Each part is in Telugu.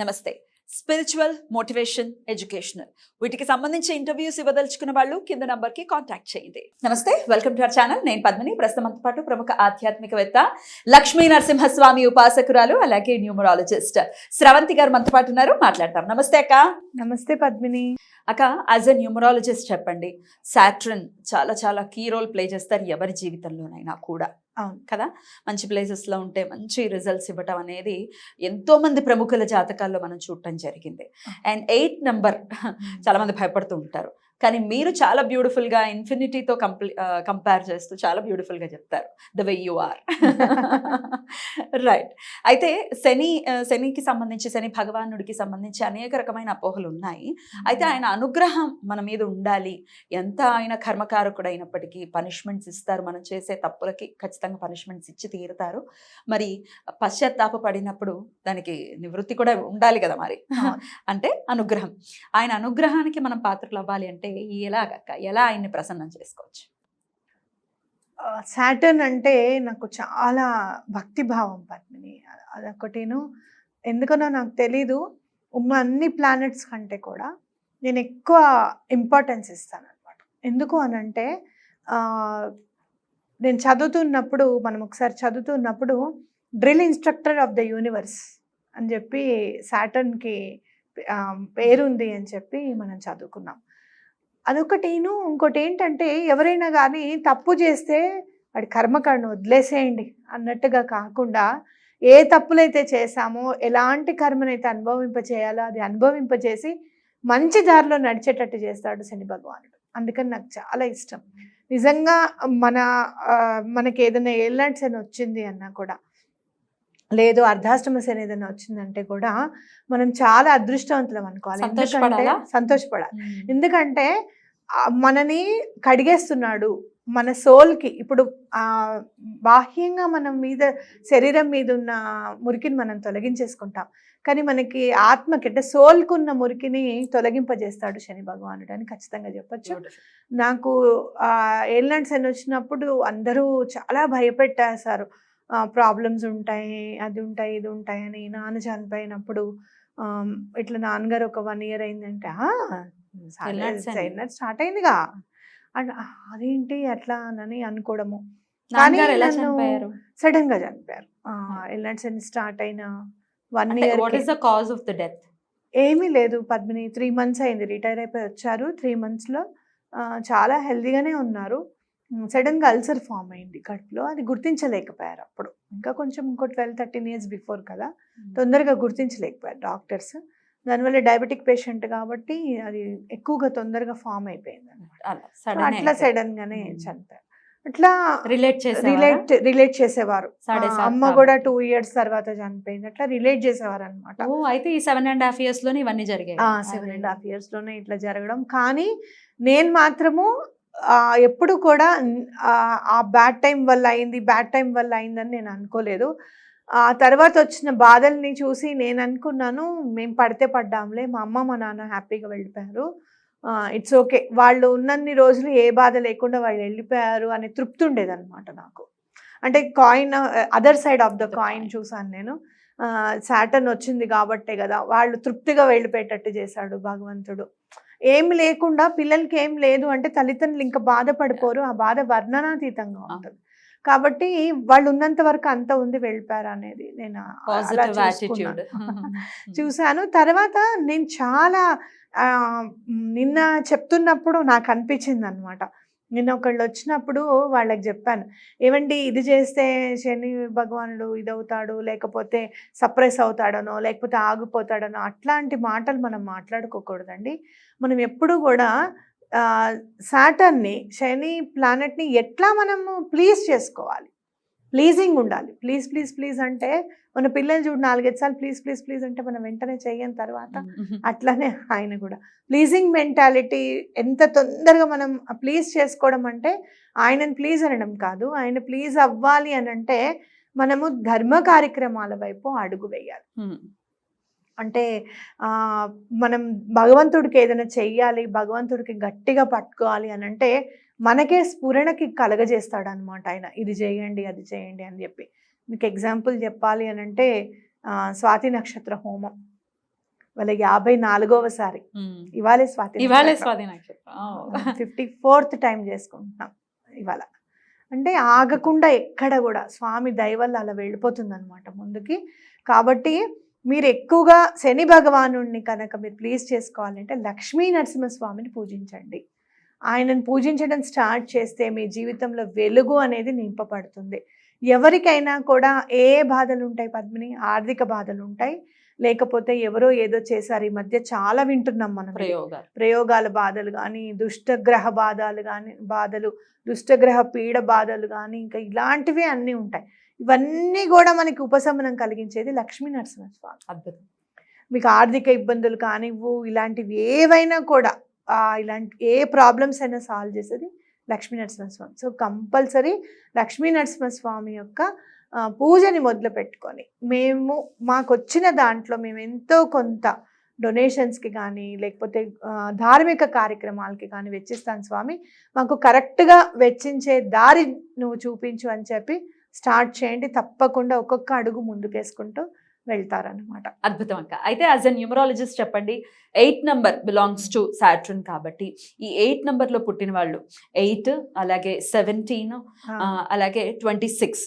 నమస్తే. స్పిరిచువల్ మోటివేషన్ ఎడ్యుకేషనల్ వీటికి సంబంధించి ఇంటర్వ్యూస్ ఇవ్వదలుచుకున్న వాళ్ళు కింద నంబర్కి కాంటాక్ట్ చేయండి. నమస్తే వెల్కమ్ టు అవర్ ఛానల్ నేను పద్మిని. ప్రస్తుతంతో పాటు ప్రముఖ ఆధ్యాత్మికవేత్త లక్ష్మీ నరసింహస్వామి ఉపాసకురాలు అలాగే న్యూమరాలజిస్ట్ స్రవంతి గారు మనతో పాటు ఉన్నారు. మాట్లాడతాం. నమస్తే అక్క. నమస్తే పద్మిని. అక్క యాజ్ ఎ న్యూమరాలజిస్ట్ చెప్పండి. సాట్రన్ చాలా చాలా కీ రోల్ ప్లే చేస్తారు ఎవరి జీవితంలోనైనా కూడా. కదా? మంచి ప్లేసెస్లో ఉంటే మంచి రిజల్ట్స్ ఇవ్వటం అనేది ఎంతో మంది ప్రముఖుల జాతకాల్లో మనం చూడటం జరిగింది. అండ్ ఎయిట్ నెంబర్ చాలా మంది భయపడుతూ ఉంటారు. కానీ మీరు చాలా బ్యూటిఫుల్గా ఇన్ఫినిటీతో కంప్లీ కంపేర్ చేస్తూ చాలా బ్యూటిఫుల్గా చెప్తారు the way you are right అయితే శని శనికి సంబంధించి శని భగవానుడికి సంబంధించి అనేక రకమైన అపోహలు ఉన్నాయి. అయితే ఆయన అనుగ్రహం మన మీద ఉండాలి. ఎంత ఆయన కర్మకారకుడు అయినప్పటికీ పనిష్మెంట్స్ ఇస్తారు. మనం చేసే తప్పులకి ఖచ్చితంగా పనిష్మెంట్స్ ఇచ్చి తీరుతారు. మరి పశ్చాత్తాప పడినప్పుడు దానికి నివృత్తి కూడా ఉండాలి కదా మరి. అంటే అనుగ్రహం. ఆయన అనుగ్రహానికి మనం పాత్రలు అవ్వాలి అంటే ఎలాగక్క ఎలా ఆయన్ని ప్రసన్నం చేసుకోవచ్చు? సాటర్న్ అంటే నాకు చాలా భక్తి భావం పద్మిని. అదొకటిను ఎందుకనో నాకు తెలీదు. ఉన్న అన్ని ప్లానెట్స్ కంటే కూడా నేను ఎక్కువ ఇంపార్టెన్స్ ఇస్తాను అనమాట ఎందుకు అనంటే నేను చదువుతున్నప్పుడు మనం ఒకసారి చదువుతున్నప్పుడు drill instructor of the universe అని చెప్పి సాటర్న్కి పేరుంది అని చెప్పి మనం చదువుకున్నాం. అదొకటిను ఇంకోటి ఏంటంటే ఎవరైనా కానీ తప్పు చేస్తే వాడి కర్మకాండం వదిలేసేయండి అన్నట్టుగా కాకుండా ఏ తప్పులైతే చేశామో ఎలాంటి కర్మనైతే అనుభవింపచేయాలో అది అనుభవింపచేసి మంచి దారిలో నడిచేటట్టు చేస్తాడు శని భగవానుడు. అందుకని నాకు చాలా ఇష్టం. నిజంగా మన మనకి ఏదైనా ఏళ్ళనాటి శని వచ్చింది అన్నా కూడా లేదు అర్ధాష్టమ శని ఏదైనా వచ్చిందంటే కూడా మనం చాలా అదృష్టవంతులం అనుకోవాలి. ఎందుకంటే సంతోషపడాలా? ఎందుకంటే మనని కడిగేస్తున్నాడు మన సోల్కి. ఇప్పుడు ఆ బాహ్యంగా మనం మీద శరీరం మీద ఉన్న మురికిని మనం తొలగించేసుకుంటాం. కానీ మనకి ఆత్మకి అంటే సోల్కు ఉన్న మురికిని తొలగింపజేస్తాడు శని భగవానుడు అని ఖచ్చితంగా చెప్పొచ్చు. నాకు ఆ ఎయిర్లైన్స్ అని వచ్చినప్పుడు అందరూ చాలా భయపెట్టేశారు. ప్రాబ్లమ్స్ ఉంటాయి అది ఉంటాయి ఇది ఉంటాయి అని నాన్న చనిపోయినప్పుడు ఇట్లా నాన్నగారు ఒక వన్ ఇయర్ అయిందంటే అని. స్టార్ట్ అయిందిగా. అండ్ అదేంటి అట్లా అని అనుకోవడము. సడన్గా చనిపోయారు? ఎల్నట్స్ అని స్టార్ట్ అయిన one year what is the cause of the death? ఏమీ లేదు. పద్మిని త్రీ మంత్స్ అయింది. రిటైర్ అయిపోయి వచ్చారు. త్రీ మంత్స్లో చాలా హెల్దీగానే ఉన్నారు. సడన్గా అల్సర్ ఫామ్ అయింది కడుపులో. అది గుర్తించలేకపోయారు అప్పుడు. ఇంకా కొంచెం ఇంకో ట్వెల్వ్ థర్టీన్ ఇయర్స్ బిఫోర్ కదా. తొందరగా గుర్తించలేకపోయారు డాక్టర్స్. దానివల్ల డయాబెటిక్ పేషెంట్ కాబట్టి అది ఎక్కువగా తొందరగా ఫామ్ అయిపోయింది అనమాట అట్లా సడన్ గానే. చనిపోయారు. అట్లా రిలేట్ చేసే రిలేట్ రిలేట్ చేసేవారు. అమ్మ. కూడా టూ ఇయర్స్ తర్వాత చనిపోయింది. అట్లా రిలేట్ చేసేవారు అనమాట అయితే ఈ సెవెన్ అండ్ హాఫ్ ఇయర్స్లోనే ఇవన్నీ జరిగాయి. సెవెన్ అండ్ హాఫ్ ఇయర్స్లోనే ఇట్లా జరగడం. కానీ నేను మాత్రము ఎప్పుడు కూడా ఆ బ్యాడ్ టైం వల్ల అయింది బ్యాడ్ టైం వల్ల అయిందని నేను అనుకోలేదు. ఆ తర్వాత వచ్చిన బాధల్ని చూసి నేను అనుకున్నాను మేము పడితే పడ్డాంలే మా అమ్మ మా నాన్న హ్యాపీగా వెళ్ళిపోయారు. ఇట్స్ ఓకే వాళ్ళు ఉన్నన్ని రోజులు ఏ బాధ లేకుండా వాళ్ళు వెళ్ళిపోయారు అనే తృప్తి ఉండేదన్నమాట నాకు. అంటే coin other side of the coin. చూసాను నేను. సాటర్న్ వచ్చింది కాబట్టే కదా వాళ్ళు తృప్తిగా వెళ్ళిపోయేటట్టు చేశాడు భగవంతుడు. ఏమి లేకుండా పిల్లలకి ఏం లేదు అంటే తల్లిదండ్రులు ఇంకా బాధపడిపోరు ఆ బాధ వర్ణనాతీతంగా ఉంటుంది. కాబట్టి వాళ్ళు ఉన్నంత వరకు అంత ఉంది వెళ్ళిపోయారు అనేది నేను. యాటిట్యూడ్ చూశాను. తర్వాత నేను చాలా నిన్న చెప్తున్నప్పుడు నాకు అనిపించింది అనమాట నిన్న ఒకళ్ళు వచ్చినప్పుడు వాళ్ళకి చెప్పాను. ఏమండి ఇది చేస్తే శని భగవానుడు ఇదవుతాడు లేకపోతే సప్రెస్ అవుతాడనో లేకపోతే ఆగిపోతాడనో అట్లాంటి మాటలు మనం మాట్లాడుకోకూడదండి. మనం ఎప్పుడు కూడా సాటర్ని శని ప్లానెట్ని ఎట్లా మనము ప్లీజ్ చేసుకోవాలి? ప్లీజింగ్ ఉండాలి. ప్లీజ్ ప్లీజ్ ప్లీజ్ అంటే మన పిల్లలు చూడు నాలుగైదు సార్లు ప్లీజ్ ప్లీజ్ ప్లీజ్ అంటే మనం వెంటనే చెయ్యని తర్వాత అట్లానే ఆయన కూడా. ప్లీజింగ్ మెంటాలిటీ ఎంత తొందరగా మనం ప్లీజ్ చేసుకోవడం అంటే ఆయనను ప్లీజ్ అనడం కాదు. ఆయన ప్లీజ్ అవ్వాలి అని అంటే మనము ధర్మ కార్యక్రమాల వైపు అడుగు వేయాలి. అంటే ఆ, మనం భగవంతుడికి ఏదైనా చెయ్యాలి భగవంతుడికి గట్టిగా పట్టుకోవాలి అని అంటే మనకే స్ఫురణకి కలగజేస్తాడు అనమాట ఆయన. ఇది చేయండి అది చేయండి అని చెప్పి. మీకు ఎగ్జాంపుల్ చెప్పాలి అని అంటే స్వాతి నక్షత్ర హోమం. వాళ్ళ యాభై నాలుగవసారి. ఇవాళే స్వాతి ఇవాళే స్వాతి నక్షత్రం. ఫిఫ్టీ ఫోర్త్ టైం చేసుకుంటున్నాం ఇవాళ. అంటే ఆగకుండా ఎక్కడ కూడా స్వామి దయ వల్ల అలా వెళ్ళిపోతుంది అనమాట ముందుకి. కాబట్టి మీరు ఎక్కువగా శని భగవాను కనుక మీరు ప్లీజ్ చేసుకోవాలంటే లక్ష్మీ నరసింహస్వామిని పూజించండి. ఆయనను పూజించడం స్టార్ట్ చేస్తే మీ జీవితంలో వెలుగు అనేది నింపబడుతుంది. ఎవరికైనా కూడా ఏ బాధలు ఉంటాయి పద్మిని? ఆర్థిక బాధలు ఉంటాయి లేకపోతే ఎవరో ఏదో చేశారు. ఈ మధ్య చాలా వింటున్నాం మనం. ప్రయోగాలు. ప్రయోగాల బాధలు కానీ దుష్టగ్రహ బాధలు కానీ బాధలు దుష్టగ్రహ పీడ బాధలు కానీ ఇంకా ఇలాంటివి అన్నీ ఉంటాయి. ఇవన్నీ కూడా మనకి ఉపశమనం కలిగించేది లక్ష్మీ నరసింహస్వామి అద్భుతం. మీకు ఆర్థిక ఇబ్బందులు కానివ్వు ఇలాంటివి ఏవైనా కూడా ఇలాంటి ఏ ప్రాబ్లమ్స్ అయినా సాల్వ్ చేసేది లక్ష్మీ నరసింహస్వామి సో కంపల్సరీ లక్ష్మీ నరసింహస్వామి యొక్క పూజని మొదలు పెట్టుకొని మేము మాకు వచ్చిన దాంట్లో మేము ఎంతో కొంత డొనేషన్స్కి కానీ లేకపోతే ధార్మిక కార్యక్రమాలకి కానీ వెచ్చిస్తాను స్వామి. మాకు కరెక్ట్గా వెచ్చించే దారి నువ్వు చూపించు అని చెప్పి స్టార్ట్ చేయండి. తప్పకుండా ఒక్కొక్క అడుగు ముందుకేసుకుంటూ వెళ్తారనమాట అద్భుతం అక్క. అయితే యాజ్ అ న్యూమరాలజిస్ట్ చెప్పండి eight number belongs to Saturn కాబట్టి ఈ ఎయిట్ నంబర్లో పుట్టిన వాళ్ళు ఎయిట్ అలాగే సెవెంటీన్ అలాగే ట్వంటీ సిక్స్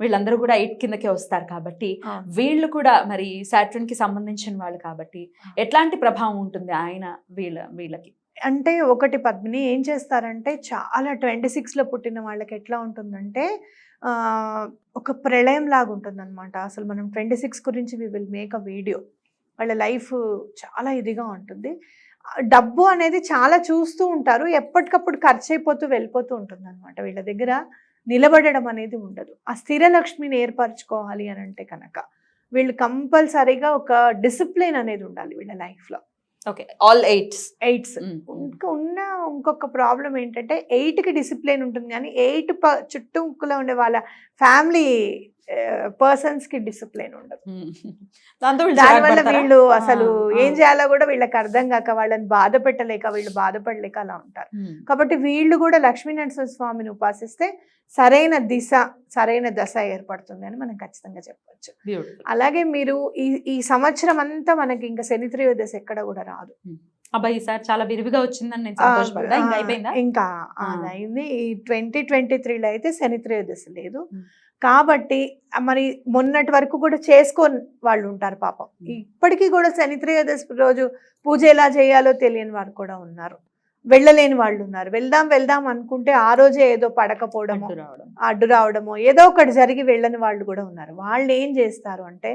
వీళ్ళందరూ కూడా ఎయిట్ కిందకే వస్తారు కాబట్టి. వీళ్ళు కూడా మరి సాట్రన్కి సంబంధించిన వాళ్ళు కాబట్టి ఎట్లాంటి ప్రభావం ఉంటుంది ఆయన వీళ్ళ వీళ్ళకి? అంటే ఒకటి పద్మిని ఏం చేస్తారంటే చాలా ట్వంటీ సిక్స్లో పుట్టిన వాళ్ళకి ఎట్లా ఉంటుందంటే ఒక ప్రళయం లాగా ఉంటుంది అనమాట అసలు మనం ట్వంటీ సిక్స్ గురించి we will make a video. వాళ్ళ లైఫ్ చాలా ఇదిగా ఉంటుంది. డబ్బు అనేది చాలా చూస్తూ ఉంటారు. ఎప్పటికప్పుడు ఖర్చు అయిపోతూ వెళ్ళిపోతూ ఉంటుంది అనమాట వీళ్ళ దగ్గర. నిలబడడం అనేది ఉండదు. ఆ స్థిర లక్ష్మిని ఏర్పరచుకోవాలి అని అంటే కనుక వీళ్ళు కంపల్సరీగా ఒక డిసిప్లిన్ అనేది ఉండాలి వీళ్ళ లైఫ్లో ఓకే ఆల్ ఎయిట్స్. ఎయిట్స్. ఇంకా ఉన్న ఇంకొక ప్రాబ్లం ఏంటంటే ఎయిట్కి డిసిప్లిన్ ఉంటుంది కానీ ఎయిట్ ప చుట్టూకులో ఉండే వాళ్ళ ఫ్యామిలీ పర్సన్స్కి డిసిప్లిన్ ఉండదు. దానివల్ల? వీళ్ళు అసలు ఏం. చేయాలో కూడా వీళ్ళకి అర్థం కాక వాళ్ళని బాధ పెట్టలేక వీళ్ళు బాధపడలేక అలా ఉంటారు. కాబట్టి వీళ్ళు కూడా లక్ష్మీనరసింహ స్వామిని ఉపాసిస్తే సరైన దిశ సరైన దశ ఏర్పడుతుంది అని మనం ఖచ్చితంగా చెప్పవచ్చు. అలాగే మీరు ఈ ఈ సంవత్సరం అంతా మనకి ఇంకా శని త్రయోదశి ఎక్కడ కూడా రాదు. అబ్బా ఈసారి చాలా విరివిగా వచ్చిందని నేను సంతోషపడ్డా. ఇంకా అయిపోయిందా? ఇంకా అయింది. ఈ ట్వంటీ ట్వంటీ త్రీలో అయితే శని త్రయోదశి లేదు. కాబట్టి మరి మొన్నటి వరకు కూడా చేసుకోని వాళ్ళు ఉంటారు పాపం. ఇప్పటికీ కూడా శని త్రయోదశి రోజు పూజ ఎలా చేయాలో తెలియని వారు కూడా ఉన్నారు. వెళ్ళలేని వాళ్ళు ఉన్నారు. వెళ్దాం వెళ్దాం అనుకుంటే ఆ రోజే ఏదో పడకపోవడమో అడ్డు రావడమో ఏదో ఒకటి జరిగి వెళ్ళని వాళ్ళు కూడా ఉన్నారు. వాళ్ళు ఏం చేస్తారు అంటే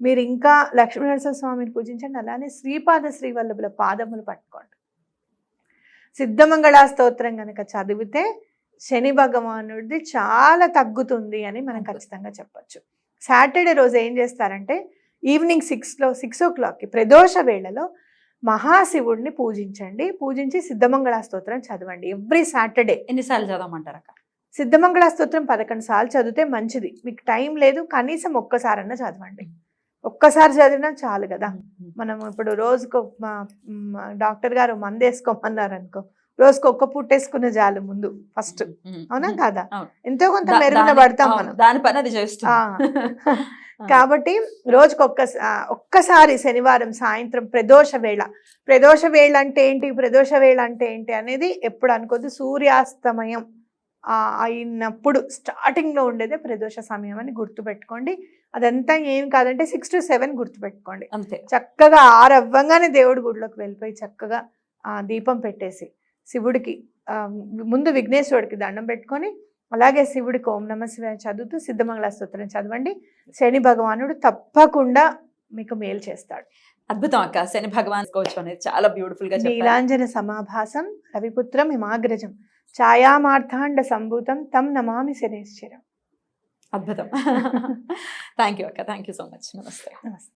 మీరు ఇంకా లక్ష్మీనరసింహ స్వామిని పూజించండి. అలానే శ్రీపాద శ్రీవల్లభుల పాదములు పట్టుకోండి. సిద్ధమంగళ స్తోత్రం కనుక చదివితే శని భగవానుడిది చాలా తగ్గుతుంది అని మనం. ఖచ్చితంగా చెప్పొచ్చు. సాటర్డే రోజు ఏం చేస్తారంటే ఈవినింగ్ సిక్స్లో సిక్స్ ఓ క్లాక్కి ప్రదోష వేళలో మహాశివుడిని పూజించండి. పూజించి సిద్ధమంగళ స్తోత్రం చదవండి. ఎవ్రీ సాటర్డే ఎన్నిసార్లు చదవమంటారు అక్క? సిద్ధమంగళ స్తోత్రం పదకొండు సార్లు చదివితే మంచిది. మీకు టైం లేదు కనీసం ఒక్కసారన్నా చదవండి. ఒక్కసారి చదివినా చాలు కదా. మనం ఇప్పుడు రోజుకు డాక్టర్ గారు మందు వేసుకోమన్నారు అనుకో రోజుకు ఒక్క పూట వేసుకున్న చాలు ముందు ఫస్ట్. అవునా కాదా. ఎంతో కొంత మెరుగున పడతాం మనం. దాని పని అది. కాబట్టి రోజుకు ఒక్క ఒక్కసారి శనివారం సాయంత్రం ప్రదోష వేళ. ప్రదోష వేళ అంటే ఏంటి? ప్రదోష వేళ అంటే ఏంటి అనేది ఎప్పుడు అనుకోద్దు. సూర్యాస్తమయం అయినప్పుడు starting లో ఉండేదే ప్రదోష సమయం అని గుర్తుపెట్టుకోండి. అదంతా ఏం కాదంటే సిక్స్ టు సెవెన్ గుర్తుపెట్టుకోండి. అంతే. చక్కగా ఆరవ్వంగానే దేవుడి గుడిలోకి వెళ్ళిపోయి చక్కగా ఆ దీపం పెట్టేసి శివుడికి ముందు విఘ్నేశ్వరుడికి దండం పెట్టుకొని అలాగే శివుడికి ఓం నమ శివాయ చదువుతూ సిద్ధమంగళ స్తోత్రం చదవండి. శని భగవానుడు తప్పకుండా మీకు మేలు చేస్తాడు. అద్భుతం అక్క. శని భగవాన్ కోచ్ అనేది చాలా బ్యూటిఫుల్గా నీలాంజన సమాభాసం రవిపుత్రం హిమాగ్రజం. ఛాయామార్థాండ సంభూతం తం నమామి శనేశ్వరం అద్భుతం. థ్యాంక్ యూ అక్క. థ్యాంక్ యూ సో మచ్ నమస్తే. నమస్తే.